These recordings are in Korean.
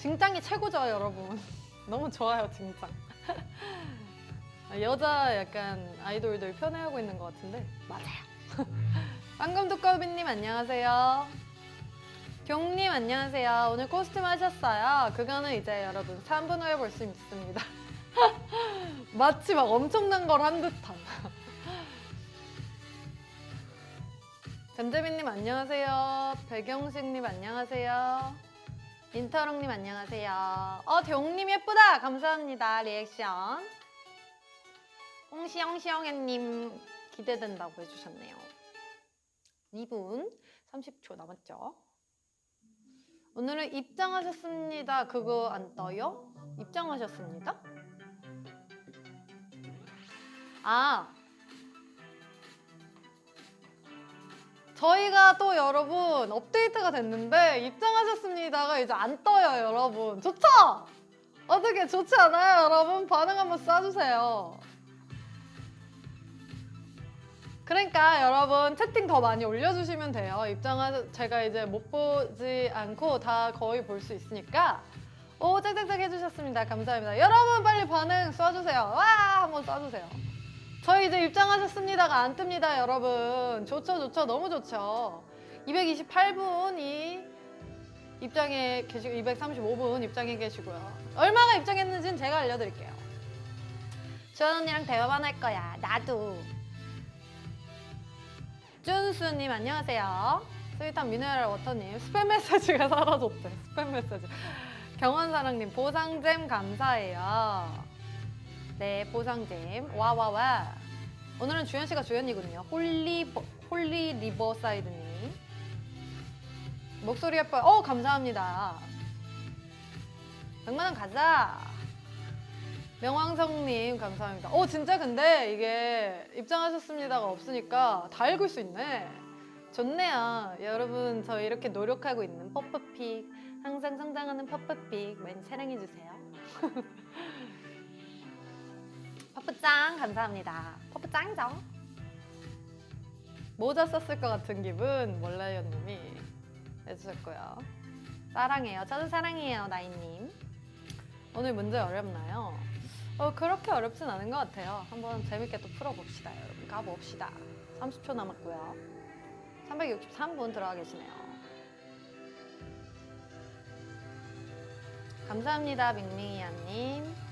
징짱이 최고죠, 여러분. 너무 좋아요, 징짱. 여자 약간 아이돌들 편애하고 있는 것 같은데 맞아요. 방금 두꺼비님 안녕하세요. 경님 안녕하세요. 오늘 코스튬 하셨어요. 그거는 이제 여러분 3분 후에 볼 수 있습니다. 마치 막 엄청난 걸 한 듯한. 잼재빈님 안녕하세요. 배경식님 안녕하세요. 인터롱님 안녕하세요. 어 대용님 예쁘다. 감사합니다. 리액션. 홍시영시영애님 기대된다고 해주셨네요. 2분 30초 남았죠. 오늘은 입장하셨습니다. 그거 안 떠요? 입장하셨습니다? 아. 저희가 또 여러분 업데이트가 됐는데 입장하셨습니다가 이제 안 떠요 여러분 좋죠? 어떻게 좋지 않아요 여러분? 반응 한번 쏴주세요 그러니까 여러분 채팅 더 많이 올려주시면 돼요. 입장하 제가 이제 못 보지 않고 다 거의 볼 수 있으니까 오 짝짝짝 해주셨습니다. 감사합니다. 여러분 빨리 반응 쏴주세요. 와 한번 쏴주세요. 저희 이제 입장하셨습니다가 안 뜹니다, 여러분. 좋죠, 좋죠, 너무 좋죠. 228분이 입장에 계시고 235분 입장에 계시고요. 얼마나 입장했는지는 제가 알려드릴게요. 주원 언니랑 대화만 할 거야. 나도. 준수님 안녕하세요. 스위트한 미네랄 워터님 스팸 메시지가 사라졌대. 스팸 메시지. 경원사랑님 보상잼 감사해요. 네 보상잼 와와와. 오늘은 주현 씨가 주연이군요. 홀리 홀리 리버사이드님 목소리 예뻐요. 어 감사합니다. 100만 원 가자. 명왕성님 감사합니다. 어 진짜 근데 이게 입장하셨습니다가 없으니까 다 읽을 수 있네. 좋네요. 여러분 저 이렇게 노력하고 있는 퍼프픽 항상 성장하는 퍼프픽 많이 사랑해 주세요. 퍼프짱 감사합니다. 퍼프짱정. 모자 썼을 것 같은 기분 몰라요님이 해주셨고요. 사랑해요. 저도 사랑해요 나이님. 오늘 문제 어렵나요? 어, 그렇게 어렵진 않은 것 같아요. 한번 재밌게 또 풀어봅시다, 여러분. 가봅시다. 30초 남았고요. 363분 들어와 계시네요. 감사합니다, 밍밍이야님.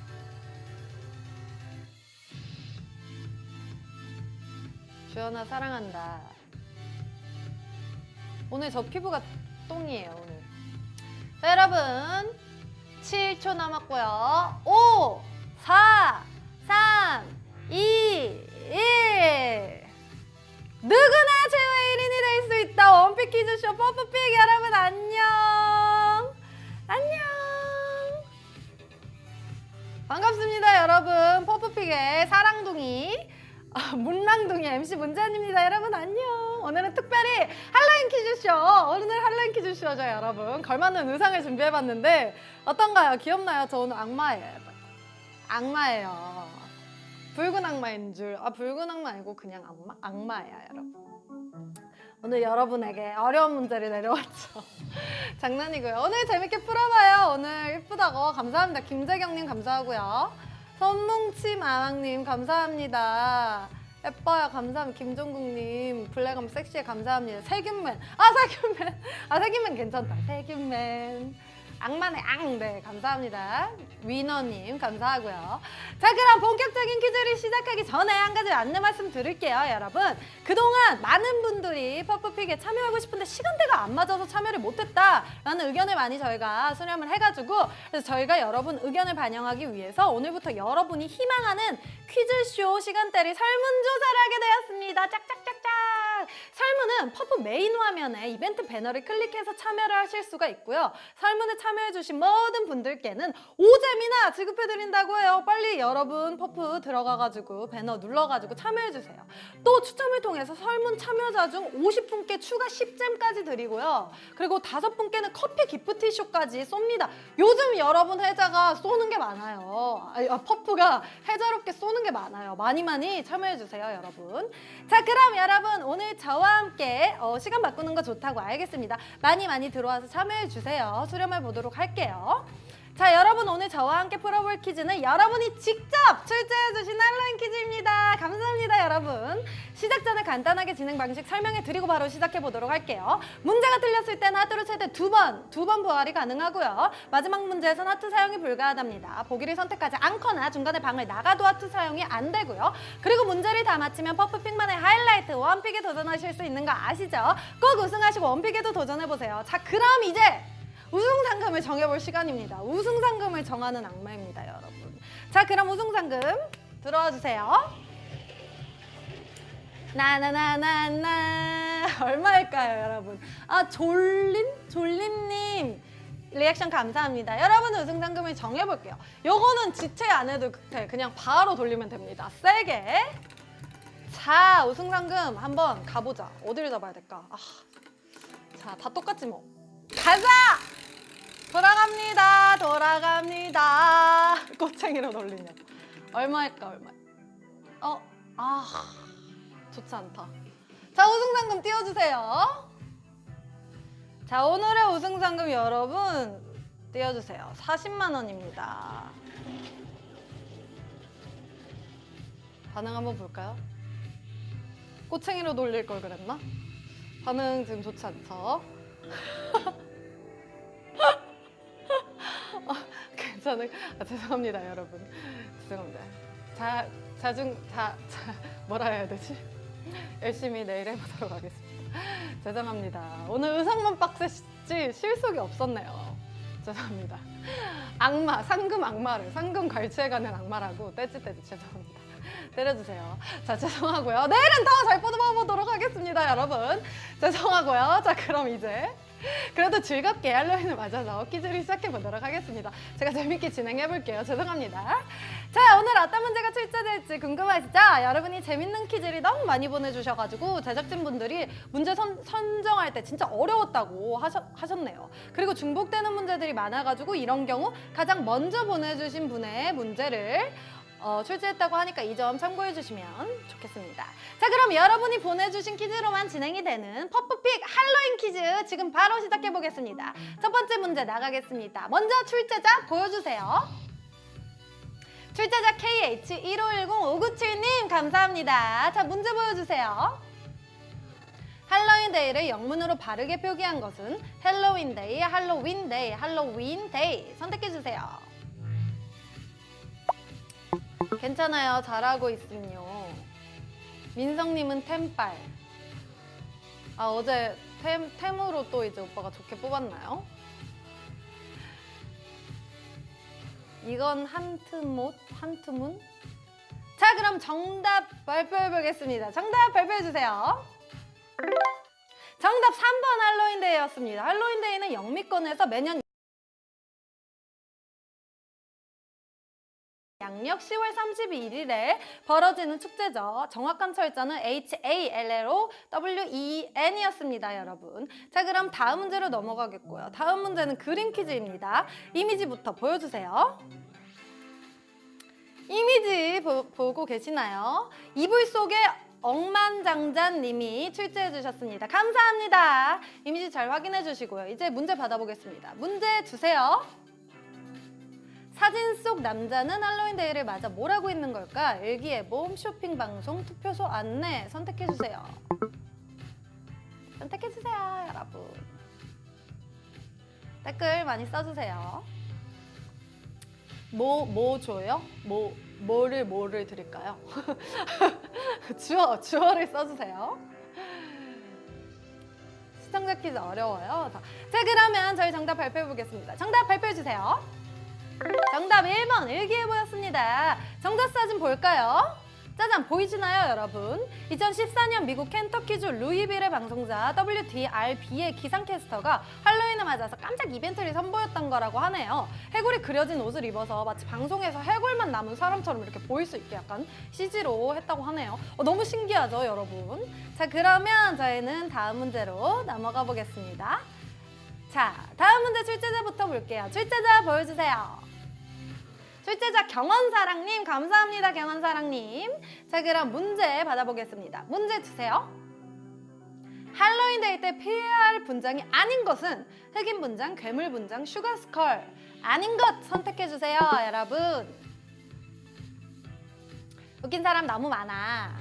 주연아 사랑한다. 오늘 저 피부가 똥이에요, 오늘. 자, 여러분. 7초 남았고요. 5, 4, 3, 2, 1. 누구나 최후의 1인이 될 수 있다. 원픽 퀴즈쇼 퍼프픽 여러분 안녕. 안녕. 반갑습니다, 여러분. 퍼프픽의 사랑둥이. 아, 문랑둥이 MC 문재현입니다. 여러분 안녕. 오늘은 특별히 할로윈 퀴즈쇼. 오늘 할로윈 퀴즈쇼죠, 여러분. 걸맞는 의상을 준비해봤는데 어떤가요? 귀엽나요? 저 오늘 악마예요. 악마예요. 붉은 악마인 줄. 아 붉은 악마 아니고 그냥 악마? 악마예요, 여러분. 오늘 여러분에게 어려운 문제를 내려왔죠. 장난이고요. 오늘 재밌게 풀어봐요. 오늘 예쁘다고 감사합니다. 김재경님 감사하고요. 선뭉치 마왕님 감사합니다. 예뻐요. 감사합니다. 김종국님 블랙엄 섹시해 감사합니다. 세균맨. 아 세균맨. 아 세균맨 괜찮다. 세균맨. 악마네 앙. 네 감사합니다. 위너님 감사하고요. 자 그럼 본격적인 퀴즈를 시작하기 전에 한 가지 안내 말씀 드릴게요 여러분. 그동안 많은 분들이 퍼프픽에 참여하고 싶은데 시간대가 안 맞아서 참여를 못했다라는 의견을 많이 저희가 수렴을 해가지고 그래서 저희가 여러분 의견을 반영하기 위해서 오늘부터 여러분이 희망하는 퀴즈쇼 시간대를 설문조사를 하게 되었습니다. 짝짝짝짝. 설문은 퍼프 메인 화면에 이벤트 배너를 클릭해서 참여를 하실 수가 있고요. 설문에 참여해주신 모든 분들께는 오잼이나 지급해드린다고 해요. 빨리 여러분 퍼프 들어가가지고 배너 눌러가지고 참여해주세요. 또 추첨을 통해서 설문 참여자 중 50분께 추가 10잼까지 드리고요. 그리고 다섯 분께는 커피 기프티쇼까지 쏩니다. 요즘 여러분 혜자가 쏘는 게 많아요. 아, 퍼프가 혜자롭게 쏘는 게 많아요. 많이 많이 참여해주세요, 여러분. 자, 그럼 여러분 오늘 저와 함께 어, 시간 바꾸는 거 좋다고 알겠습니다. 많이 많이 들어와서 참여해 주세요. 수렴해 보도록 할게요. 자, 여러분 오늘 저와 함께 풀어볼 퀴즈는 여러분이 직접 출제해주신 할로윈 퀴즈입니다. 감사합니다, 여러분. 시작 전에 간단하게 진행 방식 설명해 드리고 바로 시작해 보도록 할게요. 문제가 틀렸을 때는 하트로 최대 두 번, 두 번 부활이 가능하고요. 마지막 문제에선 하트 사용이 불가하답니다. 보기를 선택하지 않거나 중간에 방을 나가도 하트 사용이 안 되고요. 그리고 문제를 다 마치면 퍼프픽만의 하이라이트 원픽에 도전하실 수 있는 거 아시죠? 꼭 우승하시고 원픽에도 도전해 보세요. 자, 그럼 이제 우승 상금을 정해볼 시간입니다. 우승 상금을 정하는 악마입니다, 여러분. 자, 그럼 우승 상금 들어와 주세요. 나나나나나 얼마일까요, 여러분? 아, 졸린 졸린님 리액션 감사합니다. 여러분 우승 상금을 정해볼게요. 요거는 지체 안 해도 돼. 그냥 바로 돌리면 됩니다. 세게. 자, 우승 상금 한번 가보자. 어디를 잡아야 될까? 아, 자, 다 똑같지 뭐. 가자! 돌아갑니다. 돌아갑니다. 꼬챙이로 돌리냐. 얼마일까, 얼마? 어, 아, 좋지 않다. 자, 우승 상금 띄워주세요. 자, 오늘의 우승 상금 여러분 띄워주세요. 40만 원입니다. 반응 한번 볼까요? 꼬챙이로 돌릴 걸 그랬나? 반응 지금 좋지 않죠? 괜찮은 아, 죄송합니다 여러분. 죄송합니다. 자 자중 자, 자 뭐라 해야 되지? 열심히 내일 해보도록 하겠습니다. 죄송합니다. 오늘 의상만 빡셌지 실속이 없었네요. 죄송합니다. 악마 상금 악마를 상금 갈취해가는 악마라고 떼찌떼찌 죄송합니다. 때려주세요. 자 죄송하고요. 내일은 더 잘 뽑아보도록 하겠습니다 여러분. 죄송하고요. 자 그럼 이제 그래도 즐겁게 할로윈을 맞아서 퀴즈를 시작해 보도록 하겠습니다. 제가 재밌게 진행해 볼게요. 죄송합니다. 자, 오늘 어떤 문제가 출제될지 궁금하시죠? 여러분이 재밌는 퀴즈를 너무 많이 보내주셔가지고 제작진분들이 문제 선, 선정할 때 진짜 어려웠다고 하셨, 하셨네요. 그리고 중복되는 문제들이 많아가지고 이런 경우 가장 먼저 보내주신 분의 문제를 어, 출제했다고 하니까 이 점 참고해 주시면 좋겠습니다. 자, 그럼 여러분이 보내주신 퀴즈로만 진행이 되는 퍼프픽 할로윈 퀴즈 지금 바로 시작해 보겠습니다. 첫 번째 문제 나가겠습니다. 먼저 출제자 보여주세요. 출제자 KH1510597님 감사합니다. 자, 문제 보여주세요. 할로윈 데이를 영문으로 바르게 표기한 것은 헬로윈 데이, 할로윈 데이, 할로윈 데이 선택해 주세요. 괜찮아요. 잘하고 있음요. 민성님은 템빨. 아 어제 템 템으로 또 이제 오빠가 좋게 뽑았나요? 이건 한트못 한트문. 자 그럼 정답 발표해 보겠습니다. 정답 발표해 주세요. 정답 3번 할로윈데이였습니다. 할로윈데이는 영미권에서 매년 양력 10월 31일에 벌어지는 축제죠. 정확한 철자는 H-A-L-L-O-W-E-N이었습니다, 여러분. 자, 그럼 다음 문제로 넘어가겠고요. 다음 문제는 그림 퀴즈입니다. 이미지부터 보여주세요. 이미지 보, 보고 계시나요? 이불 속에 억만장자님이 출제해 주셨습니다. 감사합니다. 이미지 잘 확인해 주시고요. 이제 문제 받아보겠습니다. 문제 주세요. 사진 속 남자는 할로윈데이를 맞아 뭘 하고 있는 걸까? 일기예보, 쇼핑 방송, 투표소 안내 선택해 주세요. 선택해 주세요, 여러분. 댓글 많이 써주세요. 뭐, 뭐 줘요? 뭐, 뭐를, 뭐를 드릴까요? 주어, 주어를 써주세요. 시청자 퀴즈 어려워요. 자, 자, 그러면 저희 정답 발표해 보겠습니다. 정답 발표해 주세요. 정답 1번 일기예보였습니다. 정답 사진 볼까요? 짜잔 보이시나요 여러분? 2014년 미국 켄터키주 루이빌의 방송자 WDRB의 기상캐스터가 할로윈을 맞아서 깜짝 이벤트를 선보였던 거라고 하네요. 해골이 그려진 옷을 입어서 마치 방송에서 해골만 남은 사람처럼 이렇게 보일 수 있게 약간 CG로 했다고 하네요. 어, 너무 신기하죠 여러분? 자 그러면 저희는 다음 문제로 넘어가 보겠습니다. 자 다음 문제 출제자부터 볼게요. 출제자 보여주세요. 출제자 경원사랑님 감사합니다 경원사랑님 자 그럼 문제 받아보겠습니다 문제 주세요 할로윈데이 때 피해야 할 분장이 아닌 것은 흑인 분장, 괴물 분장, 슈가스컬 아닌 것 선택해 주세요, 여러분. 웃긴 사람 너무 많아.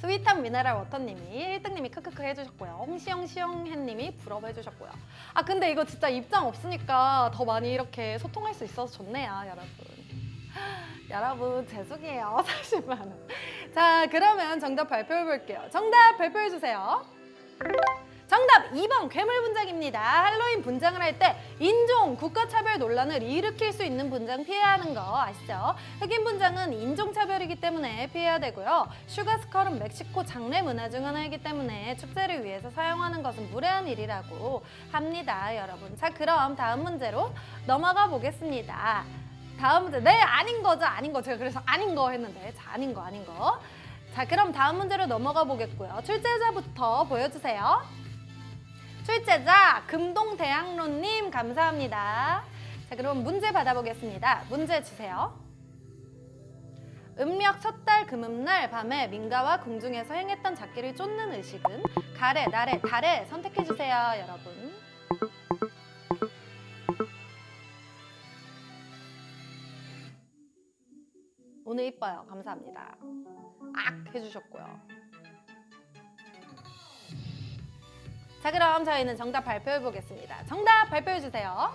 스위트한 미네랄 워터님이 1등님이 크크크 해주셨고요. 홍시영시영해님이 부러워 해주셨고요. 아 근데 이거 진짜 입장 없으니까 더 많이 이렇게 소통할 수 있어서 좋네요, 여러분. 여러분 죄송해요, 40만 원. 자 그러면 정답 발표해 볼게요. 정답 발표해 주세요. 정답 2번 괴물 분장입니다. 할로윈 분장을 할 때 인종, 국가차별 논란을 일으킬 수 있는 분장 피해야 하는 거 아시죠? 흑인 분장은 인종차별이기 때문에 피해야 되고요. 슈가스컬은 멕시코 장례 문화 중 하나이기 때문에 축제를 위해서 사용하는 것은 무례한 일이라고 합니다, 여러분. 자, 그럼 다음 문제로 넘어가 보겠습니다. 다음 문제. 네, 아닌 거죠, 아닌 거. 제가 그래서 아닌 거 했는데. 자, 아닌 거, 아닌 거. 자, 그럼 다음 문제로 넘어가 보겠고요. 출제자부터 보여주세요. 출제자 금동대학로님 감사합니다. 자 그럼 문제 받아보겠습니다. 문제 주세요. 음력 첫 달 금음날 밤에 민가와 궁중에서 행했던 작기를 쫓는 의식은 가래, 나래, 달에 선택해 주세요, 여러분. 오늘 이뻐요. 감사합니다. 악 해주셨고요. 자 그럼 저희는 정답 발표해 보겠습니다. 정답 발표해 주세요.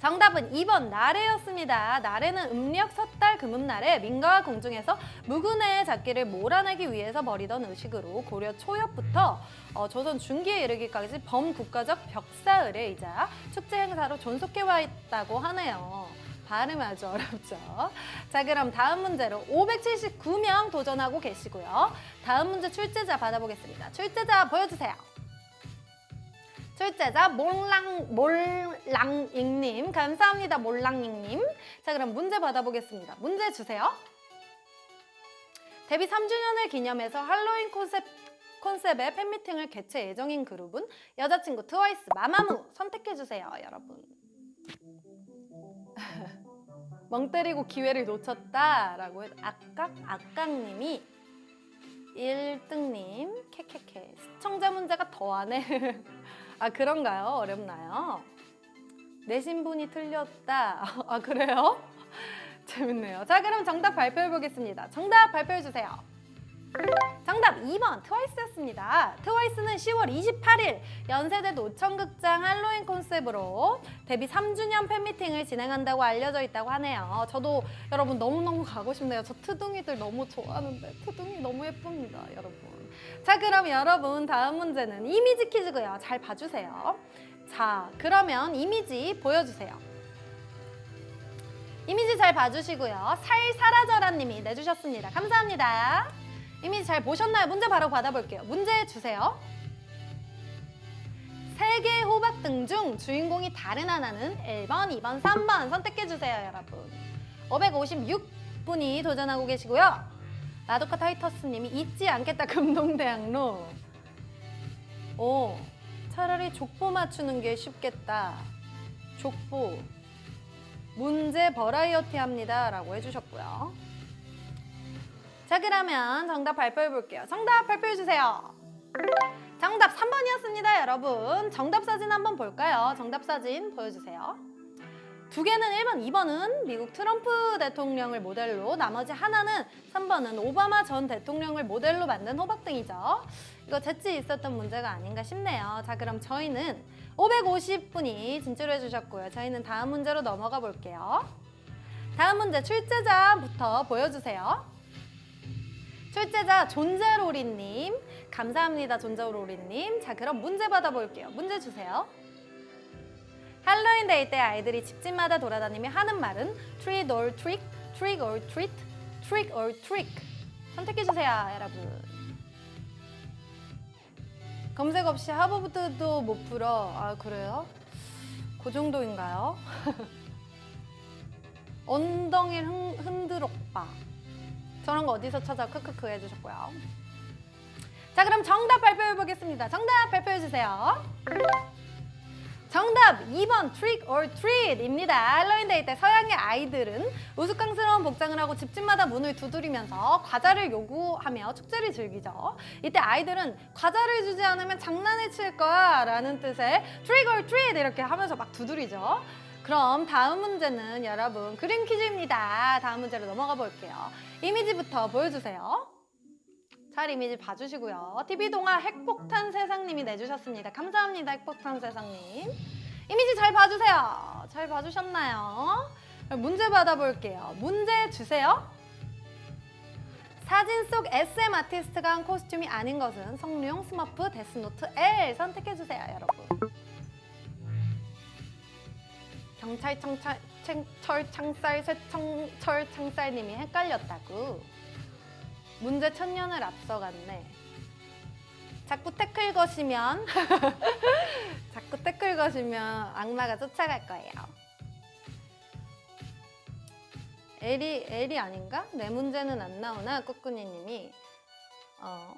정답은 2번 나래였습니다. 나래는 음력 섣달 금음날에 민가와 궁중에서 묵은의 잡기를 몰아내기 위해서 벌이던 의식으로 고려 초엽부터 어, 조선 중기에 이르기까지 범국가적 벽사의례이자 축제 행사로 존속해 와 있다고 하네요. 발음이 아주 어렵죠. 자, 그럼 다음 문제로 579명 도전하고 계시고요. 다음 문제 출제자 받아보겠습니다. 출제자 보여주세요. 출제자 몰랑 몰랑잉님 감사합니다 몰랑잉님. 자, 그럼 문제 받아보겠습니다. 문제 주세요. 데뷔 3주년을 기념해서 할로윈 콘셉트 콘셉트의 팬미팅을 개최 예정인 그룹은 여자친구 트와이스 마마무 선택해 주세요, 여러분. 멍 때리고 기회를 놓쳤다라고 해서 악각 악각님이 1등님 캐캐캐 시청자 문제가 더하네 아 그런가요? 어렵나요? 내신 분이 틀렸다. 아 그래요? 재밌네요. 자 그럼 정답 발표해 보겠습니다. 정답 발표해 주세요 정답 2번 트와이스였습니다. 트와이스는 10월 28일 연세대 노천극장 할로윈 컨셉으로 데뷔 3주년 팬미팅을 진행한다고 알려져 있다고 하네요. 저도 여러분 너무너무 가고 싶네요. 저 트둥이들 너무 좋아하는데 트둥이 너무 예쁩니다, 여러분. 자, 그럼 여러분 다음 문제는 이미지 퀴즈고요. 잘 봐주세요. 자, 그러면 이미지 보여주세요. 이미지 잘 봐주시고요. 살 사라져라 님이 내주셨습니다. 감사합니다. 이미지 잘 보셨나요? 문제 바로 받아볼게요. 문제 주세요. 세 개의 호박 등 중 주인공이 다른 하나는 1번, 2번, 3번 선택해주세요, 여러분. 556분이 도전하고 계시고요. 라도카 타이터스님이 잊지 않겠다, 금동대학로. 오, 차라리 족보 맞추는 게 쉽겠다. 족보. 문제 버라이어티 합니다. 라고 해주셨고요. 자 그러면 정답 발표해 볼게요. 정답 발표해 주세요. 정답 3번이었습니다, 여러분. 정답 사진 한번 볼까요? 정답 사진 보여주세요. 두 개는 1번, 2번은 미국 트럼프 대통령을 모델로, 나머지 하나는 3번은 오바마 전 대통령을 모델로 만든 호박등이죠. 이거 재치 있었던 문제가 아닌가 싶네요. 자, 그럼 저희는 550분이 진출해 주셨고요. 저희는 다음 문제로 넘어가 볼게요. 다음 문제 출제자부터 보여주세요. 출제자 존재로리님 감사합니다 존재로리님. 자 그럼 문제 받아볼게요. 문제 주세요. 할로윈 데이 때 아이들이 집집마다 돌아다니며 하는 말은 treat or trick, trick or treat, trick or trick. 선택해주세요 여러분. 검색 없이 하버드도 못 풀어. 아 그래요? 그 정도인가요? 엉덩이를 흔, 흔들어봐 저런 거 어디서 찾아 크크크 해주셨고요. 자 그럼 정답 발표해 보겠습니다. 정답 발표해 주세요. 정답 2번 Trick or Treat입니다. 할로윈 데이 때 서양의 아이들은 우스꽝스러운 복장을 하고 집집마다 문을 두드리면서 과자를 요구하며 축제를 즐기죠. 이때 아이들은 과자를 주지 않으면 장난을 칠 거야 라는 뜻의 Trick or Treat 이렇게 하면서 막 두드리죠. 그럼 다음 문제는 여러분 그림 퀴즈입니다. 다음 문제로 넘어가 볼게요. 이미지부터 보여주세요. 잘 이미지 봐주시고요. TV 동화 핵폭탄 세상님이 내주셨습니다. 감사합니다, 핵폭탄 세상님. 이미지 잘 봐주세요. 잘 봐주셨나요? 문제 받아볼게요. 문제 주세요. 사진 속 SM 아티스트가 한 코스튬이 아닌 것은 성룡, 스머프, 데스노트 L 선택해주세요, 여러분. 경찰 청찰 철 창살 새청 철 창살님이 헷갈렸다고. 문제 천년을 앞서갔네. 자꾸 태클 거시면 자꾸 태클 거시면 악마가 쫓아갈 거예요. 엘이 엘이 아닌가? 내 문제는 안 나오나 꾸꾸니님이 어,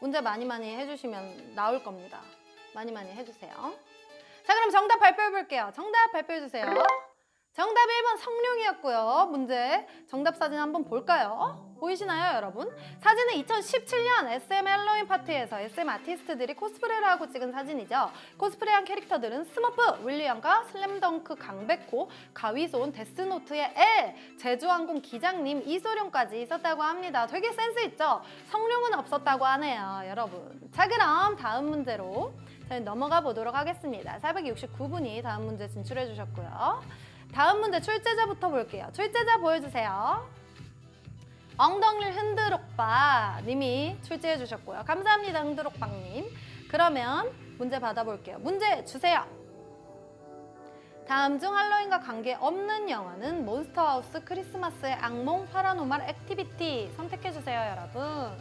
문제 많이 많이 해주시면 나올 겁니다. 많이 많이 해주세요. 자 그럼 정답 발표해 볼게요. 정답 발표해 주세요. 정답 1번 성룡이었고요. 문제 정답 사진 한번 볼까요? 보이시나요, 여러분? 사진은 2017년 SM 헬로윈 파티에서 SM 아티스트들이 코스프레를 하고 찍은 사진이죠. 코스프레한 캐릭터들은 스머프, 윌리엄과 슬램덩크 강백호, 가위손, 데스노트의 엘, 제주항공 기장님, 이소룡까지 있었다고 합니다. 되게 센스 있죠? 성룡은 없었다고 하네요, 여러분. 자, 그럼 다음 문제로 저희 넘어가 보도록 하겠습니다. 469분이 다음 문제 진출해 주셨고요. 다음 문제 출제자부터 볼게요. 출제자 보여주세요. 엉덩이를 흔들옥바 님이 출제해 주셨고요. 감사합니다, 흔들옥방 님. 그러면 문제 받아볼게요. 문제 주세요. 다음 중 할로윈과 관계 없는 영화는 몬스터하우스 크리스마스의 악몽 파라노말 액티비티 선택해 주세요, 여러분.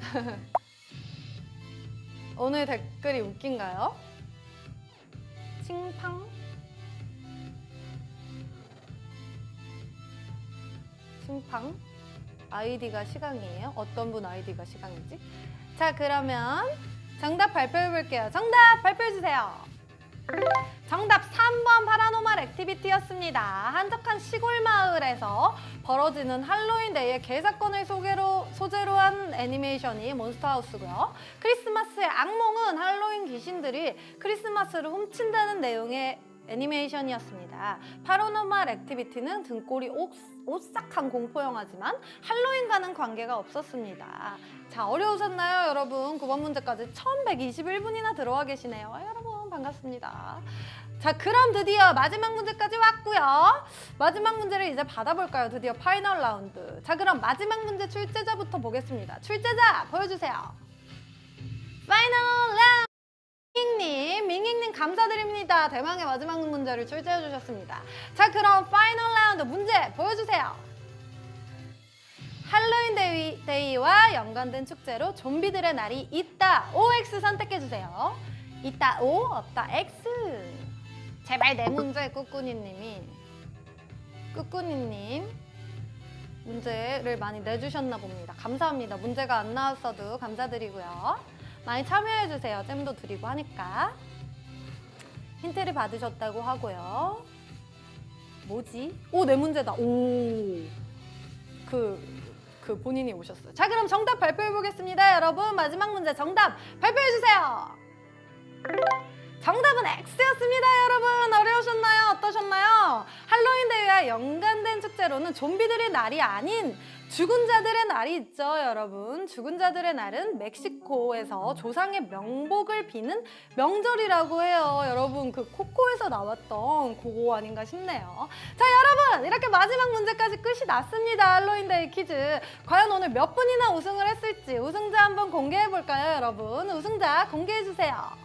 오늘 댓글이 웃긴가요? 칭팡 칭팡 아이디가 시강이에요? 어떤 분 아이디가 시강이지? 자 그러면 정답 발표해 볼게요. 정답 발표해 주세요. 정답 3번 파라노말 액티비티였습니다. 한적한 시골 마을에서 벌어지는 할로윈 데이의 개사건을 소개로, 소재로 한 애니메이션이 몬스터하우스고요. 크리스마스의 악몽은 할로윈 귀신들이 크리스마스를 훔친다는 내용의 애니메이션이었습니다. 파라노말 액티비티는 등골이 오, 오싹한 공포 영화지만 할로윈과는 관계가 없었습니다. 자 어려우셨나요 여러분? 9번 문제까지 1121분이나 들어와 계시네요. 아, 여러분 반갑습니다. 자 그럼 드디어 마지막 문제까지 왔고요. 마지막 문제를 이제 받아볼까요? 드디어 파이널 라운드. 자 그럼 마지막 문제 출제자부터 보겠습니다. 출제자 보여주세요. 파이널 라운드. 밍님, 밍밍님 감사드립니다. 대망의 마지막 문제를 출제해 주셨습니다. 자, 그럼 파이널 라운드 문제 보여주세요. 할로윈 데이, 데이와 연관된 축제로 좀비들의 날이 있다. OX 선택해 주세요. 있다 O, 없다 X. 제발 내 문제 꾸꾸니님이 꾸꾸니님 문제를 많이 내주셨나 봅니다. 감사합니다. 문제가 안 나왔어도 감사드리고요. 많이 참여해주세요. 잼도 드리고 하니까. 힌트를 받으셨다고 하고요. 뭐지? 오, 내 문제다. 오. 그, 그 본인이 오셨어요. 자, 그럼 정답 발표해 보겠습니다. 여러분, 마지막 문제 정답 발표해 주세요. 정답은 X였습니다, 여러분. 어려우셨나요? 어떠셨나요? 할로윈 데이와 연관된 축제로는 좀비들의 날이 아닌 죽은 자들의 날이 있죠, 여러분. 죽은 자들의 날은 멕시코에서 조상의 명복을 비는 명절이라고 해요. 여러분, 그 코코에서 나왔던 그거 아닌가 싶네요. 자, 여러분, 이렇게 마지막 문제까지 끝이 났습니다. 할로윈 데이 퀴즈. 과연 오늘 몇 분이나 우승을 했을지 우승자 한번 공개해 볼까요, 여러분? 우승자 공개해 주세요.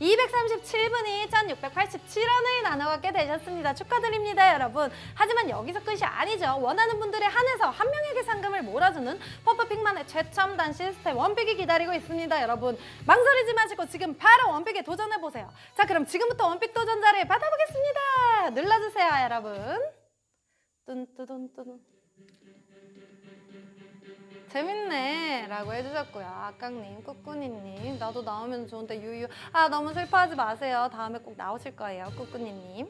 237분이 1687원을 나눠갖게 되셨습니다. 축하드립니다, 여러분. 하지만 여기서 끝이 아니죠. 원하는 분들에 한해서 한 명에게 상금을 몰아주는 퍼프픽만의 최첨단 시스템 원픽이 기다리고 있습니다, 여러분. 망설이지 마시고 지금 바로 원픽에 도전해보세요. 자, 그럼 지금부터 원픽 도전자를 받아보겠습니다. 눌러주세요, 여러분. 뚠뚜둔뚜둔. 재밌네 라고 해주셨고요 아깡님, 꾸꾸니님 나도 나오면 좋은데 유유 아 너무 슬퍼하지 마세요 다음에 꼭 나오실 거예요 꾸꾸니님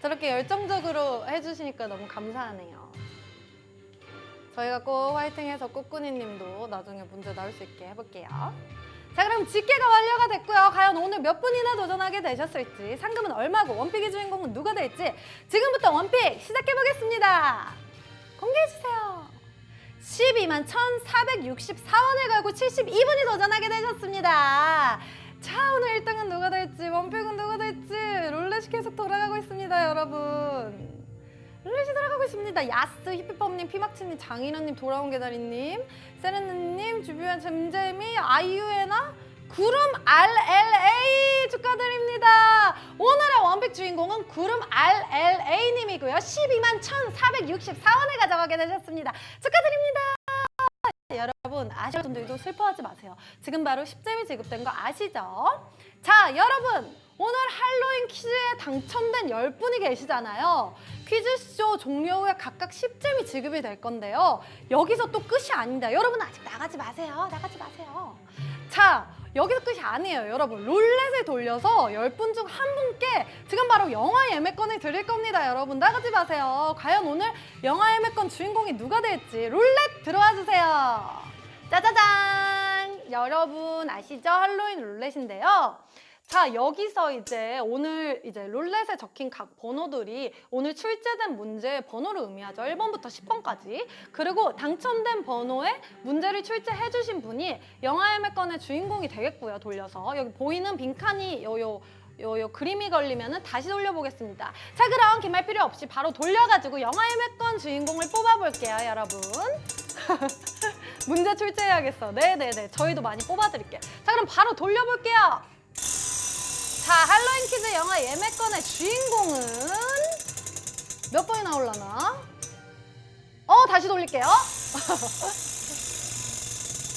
저렇게 열정적으로 해주시니까 너무 감사하네요 저희가 꼭 화이팅해서 꾸꾸니님도 나중에 문제 나올 수 있게 해볼게요 자 그럼 집계가 완료가 됐고요. 과연 오늘 몇 분이나 도전하게 되셨을지 상금은 얼마고 원픽의 주인공은 누가 될지 지금부터 원픽 시작해 보겠습니다. 공개해 주세요. 12만 1,464원을 걸고 72분이 도전하게 되셨습니다. 자 오늘 1등은 누가 될지 원픽은 누가 될지 롤렛이 계속 돌아가고 있습니다 여러분. 룰렛이 돌아가고 있습니다. 야스, 히피펌님, 피막치님, 장인어님, 돌아온 개다리님, 세레느님, 주비안, 잼잼이, 아이유에나, 구름 RLA 축하드립니다. 오늘의 원픽 주인공은 구름 RLA님이고요. 12만 1,464원을 가져가게 되셨습니다. 축하드립니다. 여러분 아시는 분들도 슬퍼하지 마세요. 지금 바로 10점이 지급된 거 아시죠? 자 여러분 오늘 할로윈 퀴즈에 당첨된 10분이 계시잖아요. 퀴즈쇼 종료 후에 각각 10점이 지급이 될 건데요. 여기서 또 끝이 아닙니다. 여러분 아직 나가지 마세요. 나가지 마세요. 자 여기서 끝이 아니에요 여러분. 룰렛을 돌려서 10분 중 한 분께 지금 바로 영화 예매권을 드릴 겁니다 여러분. 나가지 마세요. 과연 오늘 영화 예매권 주인공이 누가 될지 룰렛 들어와 주세요. 짜자잔! 여러분 아시죠? 할로윈 룰렛인데요 자 여기서 이제 오늘 이제 룰렛에 적힌 각 번호들이 오늘 출제된 문제의 번호를 의미하죠. 1번부터 10번까지. 그리고 당첨된 번호에 문제를 출제해 주신 분이 영화 예매권의 주인공이 되겠고요 돌려서. 여기 보이는 빈칸이 요요 요 요 그림이 걸리면은 다시 돌려보겠습니다. 자 그럼 긴 말 필요 없이 바로 돌려가지고 영화 예매권 주인공을 뽑아볼게요 여러분. 문제 출제해야겠어. 네네네. 저희도 많이 뽑아드릴게요. 자 그럼 바로 돌려볼게요 자, 할로윈 퀴즈 영화 예매권의 주인공은 몇 번이 나올라나? 어, 다시 돌릴게요.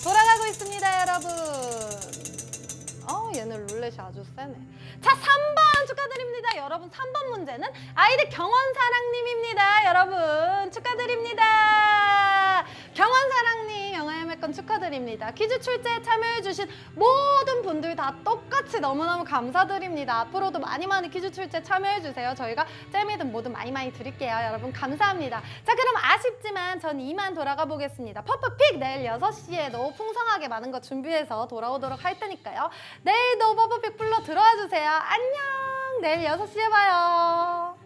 돌아가고 있습니다, 여러분. 어, 얘는 룰렛이 아주 세네. 자, 3번 축하드립니다. 여러분, 3번 문제는 아이디 경원 사랑님입니다. 여러분, 축하드립니다. 경원사랑님, 영화 예매권 축하드립니다. 퀴즈 출제에 참여해주신 모든 분들 다 똑같이 너무너무 감사드립니다. 앞으로도 많이 많이 퀴즈 출제 참여해주세요. 저희가 잼이든 뭐든 많이 많이 드릴게요. 여러분, 감사합니다. 자, 그럼 아쉽지만 전 이만 돌아가 보겠습니다. 퍼프픽 내일 6시에도 풍성하게 많은 거 준비해서 돌아오도록 할 테니까요. 내일도 퍼프픽 불러 들어와 주세요. 안녕! 내일 6시에 봐요.